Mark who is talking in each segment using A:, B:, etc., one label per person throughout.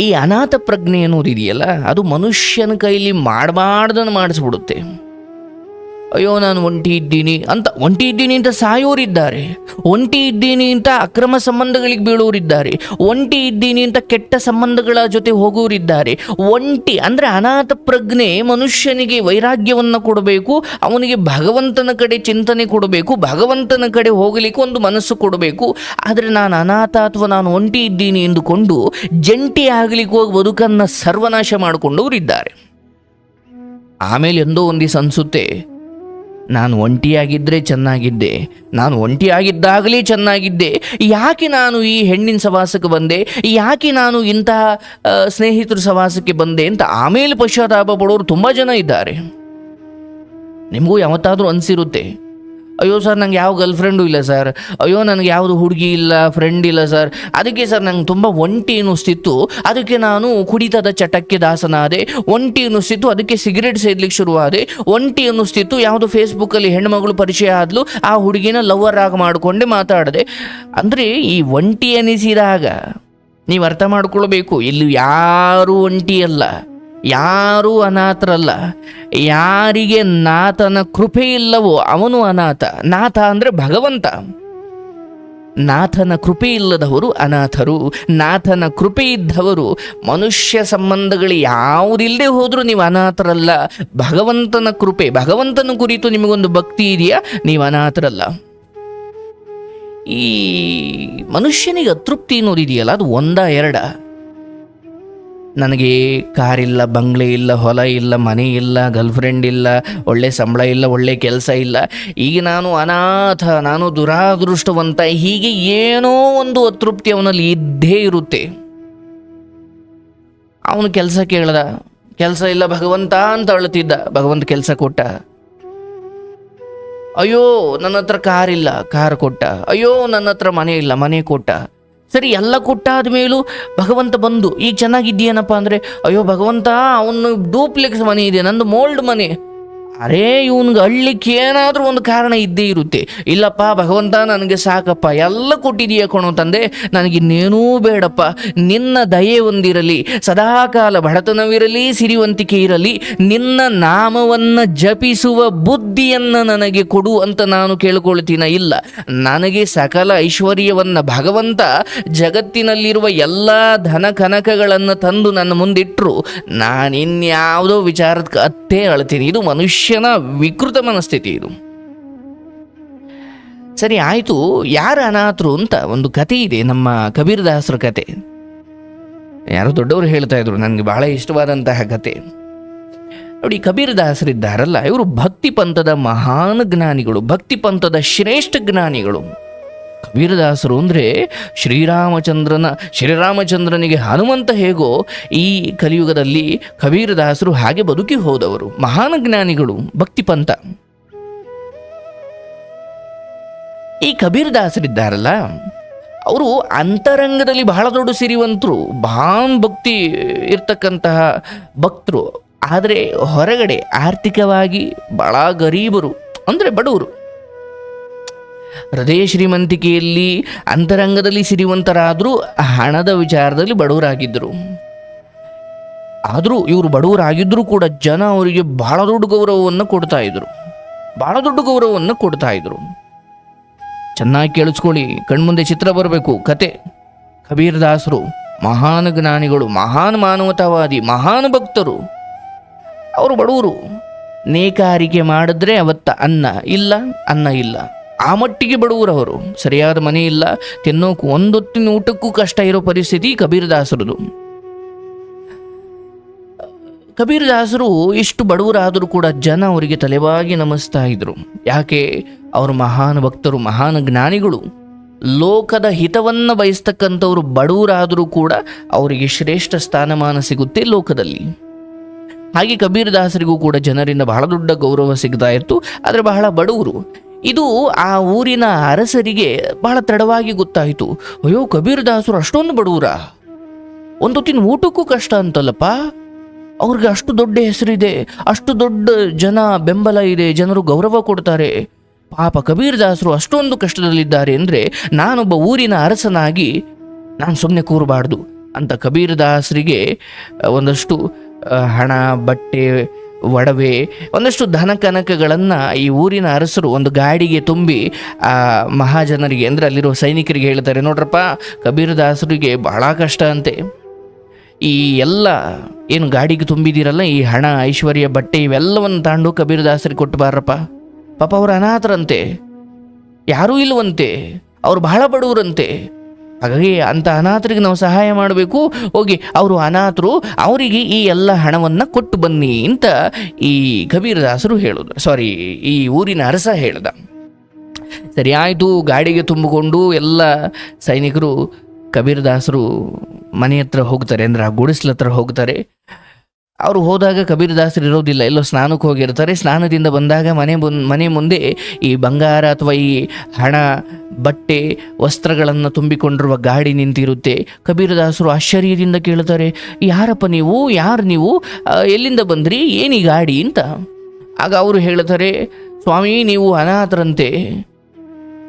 A: ಈ ಅನಾಥ ಪ್ರಜ್ಞೆ ಅನ್ನೋದು ಇದೆಯಲ್ಲ ಅದು ಮನುಷ್ಯನ ಕೈಲಿ ಮಾಡಬಾರ್ದನ್ನು ಮಾಡಿಸ್ಬಿಡುತ್ತೆ. ಅಯ್ಯೋ, ನಾನು ಒಂಟಿ ಇದ್ದೀನಿ ಅಂತ, ಒಂಟಿ ಇದ್ದೀನಿ ಅಂತ ಸಾಯೋರಿದ್ದಾರೆ. ಒಂಟಿ ಇದ್ದೀನಿ ಅಂತ ಅಕ್ರಮ ಸಂಬಂಧಗಳಿಗೆ ಬೀಳೋರಿದ್ದಾರೆ. ಒಂಟಿ ಇದ್ದೀನಿ ಅಂತ ಕೆಟ್ಟ ಸಂಬಂಧಗಳ ಜೊತೆ ಹೋಗೋರಿದ್ದಾರೆ. ಒಂಟಿ ಅಂದರೆ ಅನಾಥ ಪ್ರಜ್ಞೆ ಮನುಷ್ಯನಿಗೆ ವೈರಾಗ್ಯವನ್ನು ಕೊಡಬೇಕು, ಅವನಿಗೆ ಭಗವಂತನ ಕಡೆ ಚಿಂತನೆ ಕೊಡಬೇಕು, ಭಗವಂತನ ಕಡೆ ಹೋಗಲಿಕ್ಕೆ ಒಂದು ಮನಸ್ಸು ಕೊಡಬೇಕು. ಆದರೆ ನಾನು ಅನಾಥ ಅಥವಾ ನಾನು ಒಂಟಿ ಇದ್ದೀನಿ ಎಂದುಕೊಂಡು ಜಂಟಿ ಆಗಲಿಕ್ಕೆ ಹೋಗಿ ಬದುಕನ್ನು ಸರ್ವನಾಶ ಮಾಡಿಕೊಂಡವರಿದ್ದಾರೆ. ಆಮೇಲೆ ಎಂದೋ ಒಂದು ಅನ್ಸುತ್ತೆ ಅನಿಸುತ್ತೆ ನಾನು ಒಂಟಿಯಾಗಿದ್ದರೆ ಚೆನ್ನಾಗಿದ್ದೆ. ನಾನು ಒಂಟಿಯಾಗಿದ್ದಾಗಲೇ ಚೆನ್ನಾಗಿದ್ದೆ. ಯಾಕೆ ನಾನು ಈ ಹೆಣ್ಣಿನ ಸವಾಸಕ್ಕೆ ಬಂದೆ? ಯಾಕೆ ನಾನು ಇಂತಹ ಸ್ನೇಹಿತರ ಸವಾಸಕ್ಕೆ ಬಂದೆ ಅಂತ ಆಮೇಲೆ ಪಶ್ಚಾತ್ತಾಪ ಪಡೋರು ತುಂಬ ಜನ ಇದ್ದಾರೆ. ನಿಮಗೂ ಯಾವತ್ತಾದರೂ ಅನಿಸಿರುತ್ತೆ. ಅಯ್ಯೋ ಸರ್, ನಂಗೆ ಯಾವ ಗರ್ಲ್ ಫ್ರೆಂಡು ಇಲ್ಲ ಸರ್. ಅಯ್ಯೋ, ನನಗೆ ಯಾವುದು ಹುಡುಗಿ ಇಲ್ಲ ಫ್ರೆಂಡ್ ಇಲ್ಲ ಸರ್. ಅದಕ್ಕೆ ಸರ್, ನಂಗೆ ತುಂಬ ಒಂಟಿ ಅನ್ನಿಸ್ತಿತ್ತು. ಅದಕ್ಕೆ ನಾನು ಕುಡಿತದ ಚಟಕ್ಕೆ ದಾಸನಾದೆ. ಒಂಟಿ ಅನ್ನಿಸ್ತಿತ್ತು, ಅದಕ್ಕೆ ಸಿಗರೇಟ್ ಸೇದ್ಲಿಕ್ಕೆ ಶುರುವಾದೆ. ಒಂಟಿ ಅನ್ನಿಸ್ತಿತ್ತು, ಯಾವುದು ಫೇಸ್ಬುಕ್ಕಲ್ಲಿ ಹೆಣ್ಮಗಳು ಪರಿಚಯ ಆದ್ಲು, ಆ ಹುಡುಗಿನ ಲವರ್ ಆಗಿ ಮಾಡಿಕೊಂಡೆ ಮಾತಾಡಿದೆ. ಅಂದರೆ ಈ ಒಂಟಿ ಅನಿಸಿದಾಗ ನೀವು ಅರ್ಥ ಮಾಡ್ಕೊಳ್ಬೇಕು. ಇಲ್ಲಿ ಯಾರೂ ಒಂಟಿ ಅಲ್ಲ. ಯಾರೂ ಅನಾಥರಲ್ಲ. ಯಾರಿಗೆ ನಾಥನ ಕೃಪೆ ಇಲ್ಲವೋ ಅವನು ಅನಾಥ. ನಾಥ ಅಂದರೆ ಭಗವಂತ. ನಾಥನ ಕೃಪೆ ಇಲ್ಲದವರು ಅನಾಥರು. ನಾಥನ ಕೃಪೆ ಇದ್ದವರು ಮನುಷ್ಯ ಸಂಬಂಧಗಳು ಯಾವುದಿಲ್ಲದೆ ಹೋದರೂ ನೀವು ಅನಾಥರಲ್ಲ. ಭಗವಂತನ ಕೃಪೆ, ಭಗವಂತನ ಕುರಿತು ನಿಮಗೊಂದು ಭಕ್ತಿ ಇದೆಯಾ? ನೀವು ಅನಾಥರಲ್ಲ. ಈ ಮನುಷ್ಯನಿಗೆ ಅತೃಪ್ತಿ ಅನ್ನೋದಿದೆಯಲ್ಲ, ಅದು ಒಂದ ಎರಡ? ನನಗೆ ಕಾರಿಲ್ಲ ಬಂಗ್ಲೆ ಇಲ್ಲ, ಹೊಲ ಇಲ್ಲ, ಮನೆ ಇಲ್ಲ ಗರ್ಲ್ ಫ್ರೆಂಡ್ ಇಲ್ಲ, ಒಳ್ಳೆ ಸಂಬಳ ಇಲ್ಲ, ಒಳ್ಳೆ ಕೆಲಸ ಇಲ್ಲ. ಈಗ ನಾನು ಅನಾಥ, ನಾನು ದುರಾದೃಷ್ಟವಂತ, ಹೀಗೆ ಏನೋ ಒಂದು ಅತೃಪ್ತಿ ಅವನಲ್ಲಿ ಇದ್ದೇ ಇರುತ್ತೆ. ಅವನು ಕೆಲಸ ಕೇಳ್ದ, ಕೆಲಸ ಇಲ್ಲ, ಭಗವಂತ ಅಂತ ಅಳ್ತಿದ್ದ ಭಗವಂತ ಕೆಲಸ ಕೊಟ್ಟ. ಅಯ್ಯೋ ನನ್ನ ಹತ್ರ ಕಾರ್ ಇಲ್ಲ, ಕಾರ್ ಕೊಟ್ಟ. ಅಯ್ಯೋ ನನ್ನ ಹತ್ರ ಮನೆ ಇಲ್ಲ, ಮನೆ ಕೊಟ್ಟ. ಸರಿ, ಎಲ್ಲ ಕೊಟ್ಟಾದ ಮೇಲೂ ಭಗವಂತ ಬಂದು, ಈಗ ಚೆನ್ನಾಗಿದ್ದೀಯೇನಪ್ಪ? ಅಂದರೆ, ಅಯ್ಯೋ ಭಗವಂತ, ಅವನು ಡೂಪ್ಲೆಕ್ಸ್ ಮನೆ ಇದೆ, ನಂದು ಮೋಲ್ಡ್ ಮನೆ. ಅರೇ, ಇವನ್ಗೆ ಅಳ್ಲಿಕ್ಕೆ ಏನಾದರೂ ಒಂದು ಕಾರಣ ಇದ್ದೇ ಇರುತ್ತೆ. ಇಲ್ಲಪ್ಪ, ಭಗವಂತ ನನಗೆ ಸಾಕಪ್ಪ, ಎಲ್ಲ ಕೊಟ್ಟಿದೀಯ ಕಣೋ ತಂದೆ ನನಗಿನ್ನೇನೂ ಬೇಡಪ್ಪ. ನಿನ್ನ ದಯೆ ಒಂದಿರಲಿ, ಸದಾಕಾಲ ಬಡತನವಿರಲಿ, ಸಿರಿವಂತಿಕೆ ಇರಲಿ, ನಿನ್ನ ನಾಮವನ್ನು ಜಪಿಸುವ ಬುದ್ಧಿಯನ್ನು ನನಗೆ ಕೊಡು ಅಂತ ನಾನು ಕೇಳ್ಕೊಳ್ತೀನ? ಇಲ್ಲ. ನನಗೆ ಸಕಲ ಐಶ್ವರ್ಯವನ್ನು ಭಗವಂತ ಜಗತ್ತಿನಲ್ಲಿರುವ ಎಲ್ಲ ಧನ ಕನಕಗಳನ್ನು ತಂದು ನನ್ನ ಮುಂದಿಟ್ಟರು ನಾನಿನ್ಯಾವುದೋ ವಿಚಾರಕ್ಕೆ ಅತ್ತೇ ಅಳ್ತೀನಿ. ಇದು ಮನುಷ್ಯನ ವಿಕೃತ ಮನಸ್ಥಿತಿ ಇದು. ಸರಿ, ಆಯಿತು ಯಾರು ಅನಾಥರು ಅಂತ ಒಂದು ಕತೆ ಇದೆ, ನಮ್ಮ ಕಬೀರದಾಸರ ಕತೆ ಯಾರೋ ದೊಡ್ಡವರು ಹೇಳ್ತಾ ಇದ್ರು, ನನಗೆ ಬಹಳ ಇಷ್ಟವಾದಂತಹ ಕತೆ ನೋಡಿ, ಕಬೀರದಾಸರಿದ್ದಾರಲ್ಲ, ಇವರು ಭಕ್ತಿ ಪಂಥದ ಮಹಾನ್ ಜ್ಞಾನಿಗಳು, ಭಕ್ತಿ ಪಂಥದ ಶ್ರೇಷ್ಠ ಜ್ಞಾನಿಗಳು. ಕಬೀರದಾಸರು ಅಂದರೆ ಶ್ರೀರಾಮಚಂದ್ರನ, ಶ್ರೀರಾಮಚಂದ್ರನಿಗೆ ಹನುಮಂತ ಹೇಗೋ ಈ ಕಲಿಯುಗದಲ್ಲಿ ಕಬೀರದಾಸರು ಹಾಗೆ ಬದುಕಿ ಹೋದವರು. ಮಹಾನ್ ಜ್ಞಾನಿಗಳು ಭಕ್ತಿ ಪಂಥ ಈ ಕಬೀರದಾಸರಿದ್ದಾರಲ್ಲ, ಅವರು ಅಂತರಂಗದಲ್ಲಿ ಬಹಳ ದೊಡ್ಡ ಸಿರಿವಂತರು ಭಾನ್ ಭಕ್ತಿ ಇರ್ತಕ್ಕಂತಹ ಭಕ್ತರು. ಆದರೆ ಹೊರಗಡೆ ಆರ್ಥಿಕವಾಗಿ ಬಹಳ ಗರೀಬರು, ಅಂದರೆ ಬಡವರು. ಹೃದಯ ಶ್ರೀಮಂತಿಕೆಯಲ್ಲಿ ಅಂತರಂಗದಲ್ಲಿ ಸಿರಿವಂತರಾದರೂ ಹಣದ ವಿಚಾರದಲ್ಲಿ ಬಡವರಾಗಿದ್ದರು. ಆದರೂ ಇವರು ಬಡವರಾಗಿದ್ದರೂ ಕೂಡ ಜನ ಅವರಿಗೆ ಬಹಳ ದೊಡ್ಡ ಗೌರವವನ್ನು ಕೊಡ್ತಾ ಇದ್ರು. ಬಹಳ ದೊಡ್ಡ ಗೌರವವನ್ನು ಕೊಡ್ತಾ ಇದ್ರು. ಚೆನ್ನಾಗಿ ಕೇಳಿಸ್ಕೊಳ್ಳಿ, ಕಣ್ಮುಂದೆ ಚಿತ್ರ ಬರಬೇಕು, ಕತೆ. ಕಬೀರ್ ದಾಸರು, ಮಹಾನ್ ಜ್ಞಾನಿಗಳು, ಮಹಾನ್ ಮಾನವತಾವಾದಿ, ಮಹಾನ್ ಭಕ್ತರು. ಅವರು ಬಡವರು. ನೇಕಾರಿಕೆ ಮಾಡಿದ್ರೆ ಅವತ್ತ ಅನ್ನ ಇಲ್ಲ ಅನ್ನ ಇಲ್ಲ. ಆ ಮಟ್ಟಿಗೆ ಬಡವರವರು ಸರಿಯಾದ ಮನೆ ಇಲ್ಲ. ತಿನ್ನೋಕು ಒಂದೊತ್ತಿನ ಊಟಕ್ಕೂ ಕಷ್ಟ ಇರೋ ಪರಿಸ್ಥಿತಿ ಕಬೀರದಾಸರದು ಕಬೀರದಾಸರು ಇಷ್ಟು ಬಡವರಾದರೂ ಕೂಡ ಜನ ಅವರಿಗೆ ತಲೆವಾಗಿ ನಮಿಸ್ತಾ ಇದ್ರು. ಯಾಕೆ? ಅವರು ಮಹಾನ್ ಭಕ್ತರು, ಮಹಾನ್ ಜ್ಞಾನಿಗಳು. ಲೋಕದ ಹಿತವನ್ನು ಬಯಸ್ತಕ್ಕಂಥವ್ರು ಬಡವರಾದರೂ ಕೂಡ ಅವರಿಗೆ ಶ್ರೇಷ್ಠ ಸ್ಥಾನಮಾನ ಸಿಗುತ್ತೆ ಲೋಕದಲ್ಲಿ. ಹಾಗೆ ಕಬೀರದಾಸರಿಗೂ ಕೂಡ ಜನರಿಂದ ಬಹಳ ದೊಡ್ಡ ಗೌರವ ಸಿಗ್ತಾ ಇತ್ತು. ಆದರೆ ಬಹಳ ಬಡವರು. ಇದು ಆ ಊರಿನ ಅರಸರಿಗೆ ಬಹಳ ತಡವಾಗಿ ಗೊತ್ತಾಯಿತು. ಅಯ್ಯೋ ಕಬೀರದಾಸರು ಅಷ್ಟೊಂದು ಬಡವರ ಒಂದು ಹೊತ್ತಿನ ಊಟಕ್ಕೂ ಕಷ್ಟ ಅಂತಲ್ಲಪ್ಪ. ಅವ್ರಿಗೆ ಅಷ್ಟು ದೊಡ್ಡ ಹೆಸರಿದೆ, ಅಷ್ಟು ದೊಡ್ಡ ಜನ ಬೆಂಬಲ ಇದೆ, ಜನರು ಗೌರವ ಕೊಡ್ತಾರೆ. ಪಾಪ ಕಬೀರದಾಸರು ಅಷ್ಟೊಂದು ಕಷ್ಟದಲ್ಲಿದ್ದಾರೆ ಅಂದರೆ ನಾನೊಬ್ಬ ಊರಿನ ಅರಸನಾಗಿ ನಾನು ಸುಮ್ಮನೆ ಕೂರಬಾರ್ದು. ಅಂತ ಕಬೀರದಾಸರಿಗೆ ಒಂದಷ್ಟು ಹಣ, ಬಟ್ಟೆ ಒಡವೆ, ಒಂದಷ್ಟು ಧನ ಕನಕಗಳನ್ನು ಈ ಊರಿನ ಅರಸರು ಒಂದು ಗಾಡಿಗೆ ತುಂಬಿ, ಆ, ಮಹಾಜನರಿಗೆ, ಅಂದರೆ ಅಲ್ಲಿರುವ ಸೈನಿಕರಿಗೆ ಹೇಳ್ತಾರೆ. ನೋಡ್ರಪ್ಪ ಕಬೀರದಾಸರಿಗೆ ಬಹಳ ಕಷ್ಟ ಅಂತೆ. ಈ ಎಲ್ಲ ಏನು ಗಾಡಿಗೆ ತುಂಬಿದಿರಲ್ಲ, ಈ ಹಣ, ಐಶ್ವರ್ಯ, ಬಟ್ಟೆ, ಇವೆಲ್ಲವನ್ನು ತಾಂಡು ಕಬೀರದಾಸರಿಗೆ ಕೊಟ್ಟು ಬಾರಪ್ಪ. ಪಾಪ ಅವರು ಅನಾಥರಂತೆ. ಯಾರೂ ಇಲ್ಲವಂತೆ. ಅವರು ಬಹಳ ಬಡವರಂತೆ. ಹಾಗಾಗಿ ಅಂಥ ಅನಾಥರಿಗೆ ನಾವು ಸಹಾಯ ಮಾಡಬೇಕು. ಹೋಗಿ ಅವರು ಅನಾಥರು, ಅವರಿಗೆ ಈ ಎಲ್ಲ ಹಣವನ್ನು ಕೊಟ್ಟು ಬನ್ನಿ ಅಂತ ಈ ಕಬೀರದಾಸರು ಹೇಳೋದು. ಸಾರಿ ಈ ಊರಿನ ಅರಸ ಹೇಳ್ದ. ಸರಿ ಆಯಿತು, ಗಾಡಿಗೆ ತುಂಬಿಕೊಂಡು ಎಲ್ಲ ಸೈನಿಕರು ಕಬೀರದಾಸರು ಮನೆ ಹತ್ರ ಹೋಗ್ತಾರೆ, ಅಂದರೆ ಆ ಗುಡಿಸ್ಲ ಹತ್ರ ಹೋಗ್ತಾರೆ. ಅವರು ಹೋದಾಗ ಕಬೀರದಾಸರು ಇರೋದಿಲ್ಲ, ಎಲ್ಲೋ ಸ್ನಾನಕ್ಕೆ ಹೋಗಿರ್ತಾರೆ ಸ್ನಾನದಿಂದ ಬಂದಾಗ ಮನೆ ಮುನ್ ಮುಂದೆ ಈ ಬಂಗಾರ ಅಥವಾ ಈ ಹಣ, ಬಟ್ಟೆ, ವಸ್ತ್ರಗಳನ್ನು ತುಂಬಿಕೊಂಡಿರುವ ಗಾಡಿ ನಿಂತಿರುತ್ತೆ. ಕಬೀರದಾಸರು ಆಶ್ಚರ್ಯದಿಂದ ಕೇಳ್ತಾರೆ, ಯಾರಪ್ಪ ನೀವು? ಯಾರು ನೀವು? ಎಲ್ಲಿಂದ ಬಂದ್ರಿ? ಏನು ಗಾಡಿ? ಅಂತ. ಆಗ ಅವರು ಹೇಳ್ತಾರೆ, ಸ್ವಾಮಿ, ನೀವು ಅನಾಥರಂತೆ.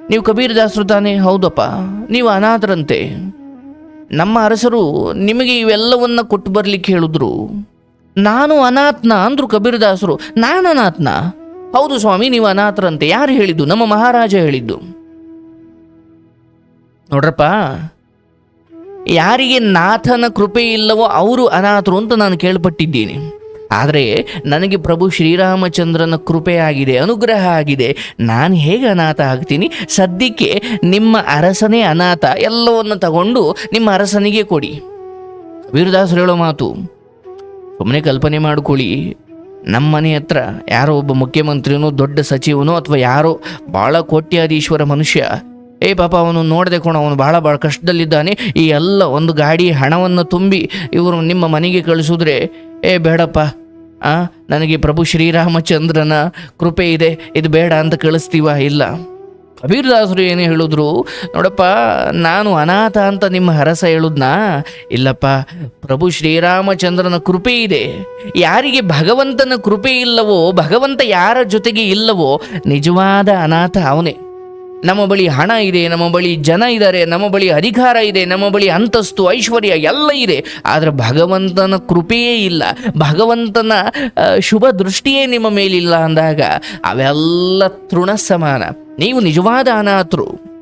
A: ನೀವು ಕಬೀರದಾಸರು ತಾನೇ? ಹೌದಪ್ಪ, ನೀವು ಅನಾಥರಂತೆ. ನಮ್ಮ ಅರಸರು ನಿಮಗೆ ಇವೆಲ್ಲವನ್ನ ಕೊಟ್ಟು ಬರಲಿಕ್ಕೆ ಹೇಳಿದ್ರು. ನಾನು ಅನಾಥನ ಅಂದ್ರು ಕಬೀರ್ದಾಸರು, ನಾನು ಅನಾಥನ ಹೌದು ಸ್ವಾಮಿ, ನೀವು ಅನಾಥರಂತೆ. ಯಾರು ಹೇಳಿದ್ದು? ನಮ್ಮ ಮಹಾರಾಜ ಹೇಳಿದ್ದು. ನೋಡ್ರಪ್ಪ, ಯಾರಿಗೆ ನಾಥನ ಕೃಪೆ ಇಲ್ಲವೋ ಅವರು ಅನಾಥರು ಅಂತ ನಾನು ಕೇಳ್ಪಟ್ಟಿದ್ದೀನಿ. ಆದರೆ ನನಗೆ ಪ್ರಭು ಶ್ರೀರಾಮಚಂದ್ರನ ಕೃಪೆ ಆಗಿದೆ, ಅನುಗ್ರಹ ಆಗಿದೆ. ನಾನು ಹೇಗೆ ಅನಾಥ ಆಗ್ತೀನಿ? ಸದ್ಯಕ್ಕೆ ನಿಮ್ಮ ಅರಸನೇ ಅನಾಥ. ಎಲ್ಲವನ್ನು ತಗೊಂಡು ನಿಮ್ಮ ಅರಸನಿಗೆ ಕೊಡಿ. ವೀರದಾಸರು ಹೇಳೋ ಮಾತು ಸುಮ್ಮನೆ ಕಲ್ಪನೆ ಮಾಡ್ಕೊಳ್ಳಿ, ನಮ್ಮ ಮನೆ ಹತ್ರ ಯಾರೋ ಒಬ್ಬ ಮುಖ್ಯಮಂತ್ರಿನೋ ದೊಡ್ಡ ಸಚಿವನೋ ಅಥವಾ ಯಾರೋ ಭಾಳ ಕೋಟ್ಯಾಧೀಶ್ವರ ಮನುಷ್ಯ, ಏ ಪಾಪ ಅವನು ನೋಡದೆ ಕೊಣ, ಅವನು ಭಾಳ ಭಾಳ ಕಷ್ಟದಲ್ಲಿದ್ದಾನೆ, ಈ ಎಲ್ಲ ಒಂದು ಗಾಡಿ ಹಣವನ್ನು ತುಂಬಿ ಇವರು ನಿಮ್ಮ ಮನೆಗೆ ಕಳಿಸಿದ್ರೆ, ಏ ಬೇಡಪ್ಪ, ಆ, ನನಗೆ ಪ್ರಭು ಶ್ರೀರಾಮಚಂದ್ರನ ಕೃಪೆ ಇದೆ, ಇದು ಬೇಡ ಅಂತ ಕಳಿಸ್ತೀವ? ಇಲ್ಲ. ಕಬೀರದಾಸರು ಏನು ಹೇಳಿದ್ರು, ನೋಡಪ್ಪ, ನಾನು ಅನಾಥ ಅಂತ ನಿಮ್ಮ ಹರಸ ಹೇಳುದ್ನಾ? ಇಲ್ಲಪ್ಪ, ಪ್ರಭು ಶ್ರೀರಾಮಚಂದ್ರನ ಕೃಪೆ ಇದೆ. ಯಾರಿಗೆ ಭಗವಂತನ ಕೃಪೆ ಇಲ್ಲವೋ, ಭಗವಂತ ಯಾರ ಜೊತೆಗೆ ಇಲ್ಲವೋ, ನಿಜವಾದ ಅನಾಥ ಅವನೇ. ನಮ್ಮ ಬಳಿ ಹಣ ಇದೆ, ನಮ್ಮ ಬಳಿ ಜನ ಇದ್ದಾರೆ, ನಮ್ಮ ಬಳಿ ಅಧಿಕಾರ ಇದೆ, ನಮ್ಮ ಬಳಿ ಅಂತಸ್ತು, ಐಶ್ವರ್ಯ ಎಲ್ಲ ಇದೆ. ಆದರೆ ಭಗವಂತನ ಕೃಪೆಯೇ ಇಲ್ಲ. ಭಗವಂತನ ಶುಭ ದೃಷ್ಟಿಯೇ ನಿಮ್ಮ ಮೇಲಿಲ್ಲ ಅಂದಾಗ ಅವೆಲ್ಲ ತೃಣ ಸಮಾನ. ನೀವು ನಿಜವಾದ ಅನಾಥರು.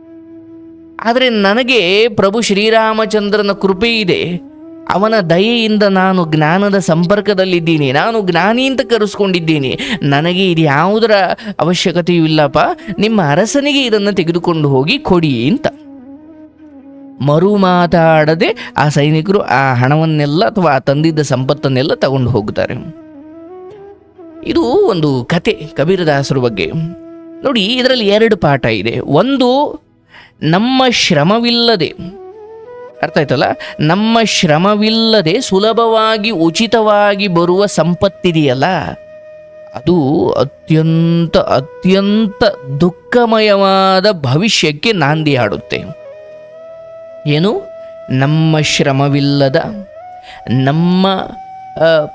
A: ಆದರೆ ನನಗೆ ಪ್ರಭು ಶ್ರೀರಾಮಚಂದ್ರನ ಕೃಪೆ ಇದೆ. ಅವನ ದಯೆಯಿಂದ ನಾನು ಜ್ಞಾನದ ಸಂಪರ್ಕದಲ್ಲಿದ್ದೀನಿ. ನಾನು ಜ್ಞಾನಿ ಅಂತ ಕರೆಸ್ಕೊಂಡಿದ್ದೀನಿ. ನನಗೆ ಇದು ಯಾವುದರ ಅವಶ್ಯಕತೆಯೂ ಇಲ್ಲಪ್ಪ. ನಿಮ್ಮ ಅರಸನಿಗೆ ಇದನ್ನು ತೆಗೆದುಕೊಂಡು ಹೋಗಿ ಕೊಡಿ ಅಂತ. ಮರು ಮಾತಾಡದೆ ಆ ಸೈನಿಕರು ಆ ಹಣವನ್ನೆಲ್ಲ ಅಥವಾ ಆ ತಂದಿದ್ದ ಸಂಪತ್ತನ್ನೆಲ್ಲ ತಗೊಂಡು ಹೋಗ್ತಾರೆ. ಇದು ಒಂದು ಕತೆ ಕಬೀರದಾಸರ ಬಗ್ಗೆ. ನೋಡಿ, ಇದರಲ್ಲಿ ಎರಡು ಪಾಠ ಇದೆ. ಒಂದು, ನಮ್ಮ ಶ್ರಮವಿಲ್ಲದೆ ಅರ್ಥ ಆಯ್ತಲ್ಲ ನಮ್ಮ ಶ್ರಮವಿಲ್ಲದೆ ಸುಲಭವಾಗಿ ಉಚಿತವಾಗಿ ಬರುವ ಸಂಪತ್ತಿದೆಯಲ್ಲ? ಅದು ಅತ್ಯಂತ ಅತ್ಯಂತ ದುಃಖಮಯವಾದ ಭವಿಷ್ಯಕ್ಕೆ ನಾಂದಿ ಹಾಡುತ್ತೆ. ಏನು? ನಮ್ಮ ಶ್ರಮವಿಲ್ಲದ, ನಮ್ಮ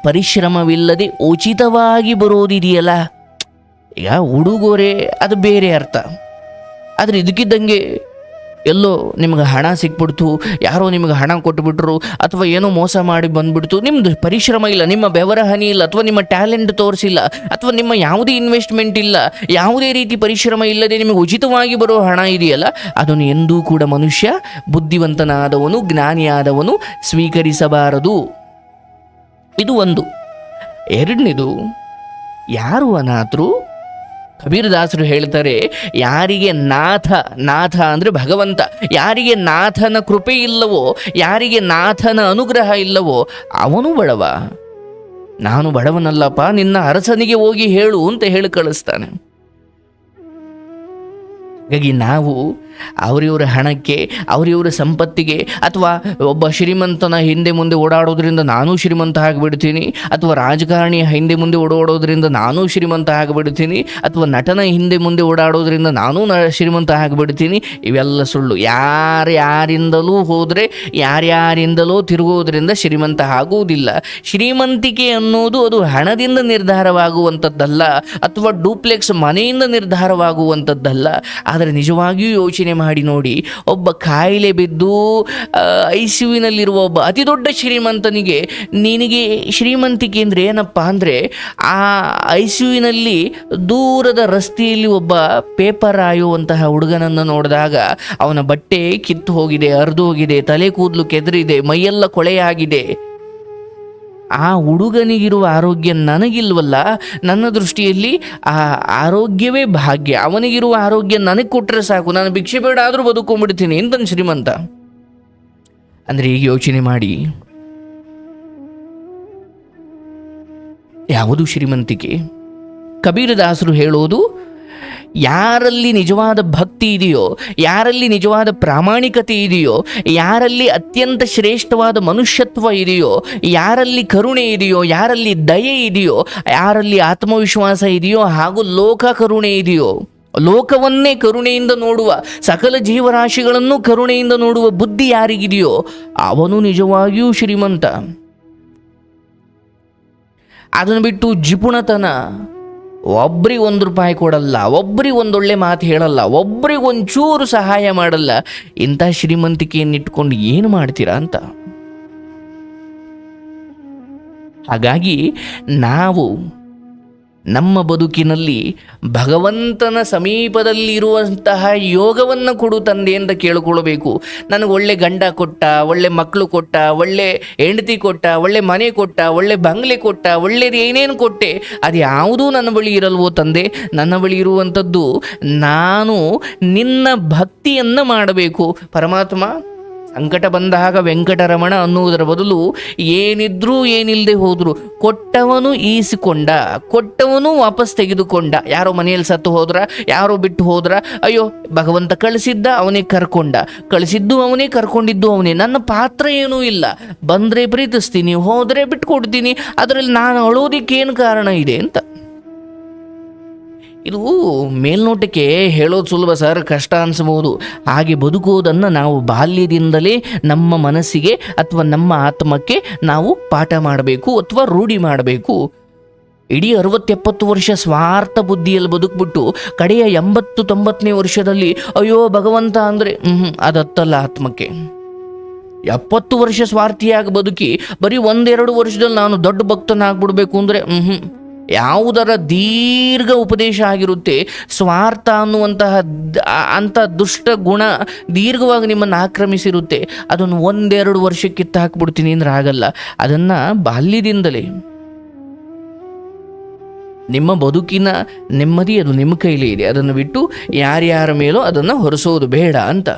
A: ಪರಿಶ್ರಮವಿಲ್ಲದೆ ಉಚಿತವಾಗಿ ಬರೋದಿದೆಯಲ್ಲ? ಈಗ ಉಡುಗೊರೆ ಅದು ಬೇರೆ ಅರ್ಥ. ಆದರೆ ಇದಕ್ಕಿದ್ದಂಗೆ ಎಲ್ಲೋ ನಿಮ್ಗೆ ಹಣ ಸಿಕ್ಬಿಡ್ತು, ಯಾರೋ ನಿಮ್ಗೆ ಹಣ ಕೊಟ್ಬಿಟ್ರು, ಅಥವಾ ಏನೋ ಮೋಸ ಮಾಡಿ ಬಂದ್ಬಿಡ್ತು ನಿಮ್ಮದು ಪರಿಶ್ರಮ ಇಲ್ಲ, ನಿಮ್ಮ ಬೆವರ ಹನಿ ಇಲ್ಲ, ಅಥವಾ ನಿಮ್ಮ ಟ್ಯಾಲೆಂಟ್ ತೋರಿಸಿಲ್ಲ, ಅಥವಾ ನಿಮ್ಮ ಯಾವುದೇ ಇನ್ವೆಸ್ಟ್ಮೆಂಟ್ ಇಲ್ಲ, ಯಾವುದೇ ರೀತಿ ಪರಿಶ್ರಮ ಇಲ್ಲದೆ ನಿಮಗೆ ಉಚಿತವಾಗಿ ಬರೋ ಹಣ ಇದೆಯಲ್ಲ, ಅದನ್ನು ಎಂದೂ ಕೂಡ ಮನುಷ್ಯ ಬುದ್ಧಿವಂತನಾದವನು, ಜ್ಞಾನಿಯಾದವನು ಸ್ವೀಕರಿಸಬಾರದು. ಇದು ಒಂದು. ಎರಡನೇದು, ಯಾರು ಅನಾಥರು? ಕಬೀರದಾಸರು ಹೇಳ್ತಾರೆ, ಯಾರಿಗೆ ನಾಥ ನಾಥ ಅಂದರೆ ಭಗವಂತ, ಯಾರಿಗೆ ನಾಥನ ಕೃಪೆ ಇಲ್ಲವೋ, ಯಾರಿಗೆ ನಾಥನ ಅನುಗ್ರಹ ಇಲ್ಲವೋ, ಅವನು ಬಡವ. ನಾನು ಬಡವನಲ್ಲಪ್ಪ, ನಿನ್ನ ಅರಸನಿಗೆ ಹೋಗಿ ಹೇಳು ಅಂತ ಹೇಳಿ ಕಳಿಸ್ತಾನೆ. ಹಾಗಾಗಿ ನಾವು ಅವರಿವರ ಹಣಕ್ಕೆ, ಅವರಿವರ ಸಂಪತ್ತಿಗೆ ಅಥವಾ ಒಬ್ಬ ಶ್ರೀಮಂತನ ಹಿಂದೆ ಮುಂದೆ ಓಡಾಡೋದ್ರಿಂದ ನಾನು ಶ್ರೀಮಂತ ಆಗಿಬಿಡ್ತೀನಿ, ಅಥವಾ ರಾಜಕಾರಣಿಯ ಹಿಂದೆ ಮುಂದೆ ಓಡಾಡೋದ್ರಿಂದ ನಾನು ಶ್ರೀಮಂತ ಆಗಿಬಿಡ್ತೀನಿ, ಅಥವಾ ನಟನ ಹಿಂದೆ ಮುಂದೆ ಓಡಾಡೋದ್ರಿಂದ ನಾನು ನ ಶ್ರೀಮಂತ ಆಗಿಬಿಡ್ತೀನಿ, ಇವೆಲ್ಲ ಸುಳ್ಳು. ಯಾರು ಯಾರಿಂದಲೂ ಹೋದರೆ ಯಾರ್ಯಾರಿಂದಲೋ ತಿರುಗೋದ್ರಿಂದ ಶ್ರೀಮಂತ ಆಗುವುದಿಲ್ಲ. ಶ್ರೀಮಂತಿಕೆ ಅನ್ನೋದು ಅದು ಹಣದಿಂದ ನಿರ್ಧಾರವಾಗುವಂಥದ್ದಲ್ಲ, ಅಥವಾ ಡೂಪ್ಲೆಕ್ಸ್ ಮನೆಯಿಂದ ನಿರ್ಧಾರವಾಗುವಂಥದ್ದಲ್ಲ. ಆದರೆ ನಿಜವಾಗಿಯೂ ಯೋಚನೆ ಮಾಡಿ ನೋಡಿ, ಒಬ್ಬ ಕಾಯಿಲೆ ಬಿದ್ದು ಐ ಸಿ ಯುವಿನಲ್ಲಿರುವ ಒಬ್ಬ ಅತಿ ದೊಡ್ಡ ಶ್ರೀಮಂತನಿಗೆ ನಿನಗೆ ಶ್ರೀಮಂತಿಕೆ ಅಂದರೆ ಏನಪ್ಪ ಅಂದರೆ, ಆ ಐ ಸಿ ಯುವಿನಲ್ಲಿ ದೂರದ ರಸ್ತೆಯಲ್ಲಿ ಒಬ್ಬ ಪೇಪರ್ ಆಯುವಂತಹ ಹುಡುಗನನ್ನು ನೋಡಿದಾಗ ಅವನ ಬಟ್ಟೆ ಕಿತ್ತು ಹೋಗಿದೆ, ಹರಿದು ಹೋಗಿದೆ, ತಲೆ ಕೂದಲು ಕೆದರಿದೆ, ಮೈಯೆಲ್ಲ ಕೊಳೆಯಾಗಿದೆ. ಆ ಹುಡುಗನಿಗಿರುವ ಆರೋಗ್ಯ ನನಗಿಲ್ವಲ್ಲ? ನನ್ನ ದೃಷ್ಟಿಯಲ್ಲಿ ಆ ಆರೋಗ್ಯವೇ ಭಾಗ್ಯ. ಅವನಿಗಿರುವ ಆರೋಗ್ಯ ನನಗೆ ಕೊಟ್ಟರೆ ಸಾಕು. ನಾನು ಭಿಕ್ಷೆ ಬೇಡ ಆದರೂ ಬದುಕೊಂಡ್ಬಿಡ್ತೀನಿ ಎಂತನ್ ಶ್ರೀಮಂತ? ಅಂದರೆ ಈಗ ಯೋಚನೆ ಮಾಡಿ. ಯಾವುದು ಶ್ರೀಮಂತಿಕೆ? ಕಬೀರದಾಸರು ಹೇಳೋದು ಯಾರಲ್ಲಿ ನಿಜವಾದ ಭಕ್ತಿ ಇದೆಯೋ, ಯಾರಲ್ಲಿ ನಿಜವಾದ ಪ್ರಾಮಾಣಿಕತೆ ಇದೆಯೋ, ಯಾರಲ್ಲಿ ಅತ್ಯಂತ ಶ್ರೇಷ್ಠವಾದ ಮನುಷ್ಯತ್ವ ಇದೆಯೋ, ಯಾರಲ್ಲಿ ಕರುಣೆ ಇದೆಯೋ, ಯಾರಲ್ಲಿ ದಯೆ ಇದೆಯೋ, ಯಾರಲ್ಲಿ ಆತ್ಮವಿಶ್ವಾಸ ಇದೆಯೋ ಹಾಗೂ ಲೋಕ ಕರುಣೆ ಇದೆಯೋ, ಲೋಕವನ್ನೇ ಕರುಣೆಯಿಂದ ನೋಡುವ, ಸಕಲ ಜೀವರಾಶಿಗಳನ್ನು ಕರುಣೆಯಿಂದ ನೋಡುವ ಬುದ್ಧಿ ಯಾರಿಗಿದೆಯೋ, ಅವನು ನಿಜವಾಗಿಯೂ ಶ್ರೀಮಂತ. ಅದನ್ನು ಬಿಟ್ಟು ಜಿಪುಣತನ ಒಬ್ರಿಗೆ ಒಂದು ರೂಪಾಯಿ ಕೊಡಲ್ಲ ಒಬ್ರಿಗೆ ಒಂದೊಳ್ಳೆ ಮಾತು ಹೇಳಲ್ಲ ಒಬ್ರಿಗೆ ಒಂಚೂರು ಸಹಾಯ ಮಾಡಲ್ಲ, ಇಂಥ ಶ್ರೀಮಂತಿಕೆಯನ್ನು ಇಟ್ಕೊಂಡು ಏನು ಮಾಡ್ತೀರಾ ಅಂತ. ಹಾಗಾಗಿ ನಾವು ನಮ್ಮ ಬದುಕಿನಲ್ಲಿ ಭಗವಂತನ ಸಮೀಪದಲ್ಲಿರುವಂತಹ ಯೋಗವನ್ನು ಕೊಡು ತಂದೆ ಅಂತ ಕೇಳಿಕೊಳ್ಳಬೇಕು. ನನಗೆ ಒಳ್ಳೆ ಗಂಡ ಕೊಟ್ಟ, ಒಳ್ಳೆ ಮಕ್ಕಳು ಕೊಟ್ಟ, ಒಳ್ಳೆ ಹೆಂಡತಿ ಕೊಟ್ಟ, ಒಳ್ಳೆ ಮನೆ ಕೊಟ್ಟ, ಒಳ್ಳೆ ಬಂಗ್ಲೆ ಕೊಟ್ಟ, ಒಳ್ಳೆದು ಏನೇನು ಕೊಟ್ಟೆ, ಅದು ಯಾವುದೂ ನನ್ನ ಬಳಿ ಇರಲ್ವೋ ತಂದೆ? ನನ್ನ ಬಳಿ ಇರುವಂಥದ್ದು ನಾನು ನಿನ್ನ ಭಕ್ತಿಯನ್ನು ಮಾಡಬೇಕು. ಪರಮಾತ್ಮ ಸಂಕಟ ಬಂದಾಗ ವೆಂಕಟರಮಣ ಅನ್ನುವುದರ ಬದಲು ಏನಿದ್ರೂ ಏನಿಲ್ಲದೆ ಹೋದ್ರು ಕೊಟ್ಟವನು ಈಸಿಕೊಂಡ, ಕೊಟ್ಟವನು ವಾಪಸ್ ತೆಗೆದುಕೊಂಡ. ಯಾರೋ ಮನೆಯಲ್ಲಿ ಸತ್ತು ಹೋದ್ರ, ಯಾರೋ ಬಿಟ್ಟು ಹೋದ್ರ, ಅಯ್ಯೋ, ಭಗವಂತ ಕಳಿಸಿದ್ದ ಅವನೇ ಕರ್ಕೊಂಡ. ಕಳಿಸಿದ್ದು ಅವನೇ ಕರ್ಕೊಂಡಿದ್ದು ಅವನೇ. ನನ್ನ ಪಾತ್ರ ಏನೂ ಇಲ್ಲ. ಬಂದರೆ ಪ್ರೀತಿಸ್ತೀನಿ, ಹೋದರೆ ಬಿಟ್ಟು ಕೊಡ್ತೀನಿ ಅದರಲ್ಲಿ ನಾನು ಅಳೋದಿಕ್ಕೆ ಏನು ಕಾರಣ ಇದೆ ಅಂತ. ಇದು ಮೇಲ್ನೋಟಕ್ಕೆ ಹೇಳೋದು ಸುಲಭ ಸರ್, ಕಷ್ಟ ಅನಿಸಬಹುದು. ಹಾಗೆ ಬದುಕುವುದನ್ನು ನಾವು ಬಾಲ್ಯದಿಂದಲೇ ನಮ್ಮ ಮನಸ್ಸಿಗೆ ಅಥವಾ ನಮ್ಮ ಆತ್ಮಕ್ಕೆ ನಾವು ಪಾಠ ಮಾಡಬೇಕು ಅಥವಾ ರೂಢಿ ಮಾಡಬೇಕು. ಇಡೀ ಅರವತ್ತೆಪ್ಪತ್ತು ವರ್ಷ ಸ್ವಾರ್ಥ ಬುದ್ಧಿಯಲ್ಲಿ ಬದುಕ್ಬಿಟ್ಟು, ಕಡೆಯ ಎಂಬತ್ತು ತೊಂಬತ್ತನೇ ವರ್ಷದಲ್ಲಿ, ಅಯ್ಯೋ ಭಗವಂತ ಅಂದರೆ ಹ್ಞೂ ಅದತ್ತಲ್ಲ ಆತ್ಮಕ್ಕೆ. ಎಪ್ಪತ್ತು ವರ್ಷ ಸ್ವಾರ್ಥಿಯಾಗಿ ಬದುಕಿ, ಬರೀ ಒಂದೆರಡು ವರ್ಷದಲ್ಲಿ ನಾನು ದೊಡ್ಡ ಭಕ್ತನಾಗ್ಬಿಡ್ಬೇಕು ಅಂದರೆ ಹ್ಞೂ ಯಾವುದರ ದೀರ್ಘ ಉಪದೇಶ ಆಗಿರುತ್ತೆ, ಸ್ವಾರ್ಥ ಅನ್ನುವಂತಹ ಅಂಥ ದುಷ್ಟ ಗುಣ ದೀರ್ಘವಾಗಿ ನಿಮ್ಮನ್ನು ಆಕ್ರಮಿಸಿರುತ್ತೆ, ಅದನ್ನು ಒಂದೆರಡು ವರ್ಷ ಕಿತ್ತು ಹಾಕ್ಬಿಡ್ತೀನಿ ಅಂದ್ರೆ ಆಗಲ್ಲ. ಅದನ್ನು ಬಾಲ್ಯದಿಂದಲೇ ನಿಮ್ಮ ಬದುಕಿನ ನೆಮ್ಮದಿ ಅದು ನಿಮ್ಮ ಕೈಲೇ ಇದೆ. ಅದನ್ನು ಬಿಟ್ಟು ಯಾರ್ಯಾರ ಮೇಲೋ ಅದನ್ನು ಹೊರಿಸೋದು ಬೇಡ ಅಂತ.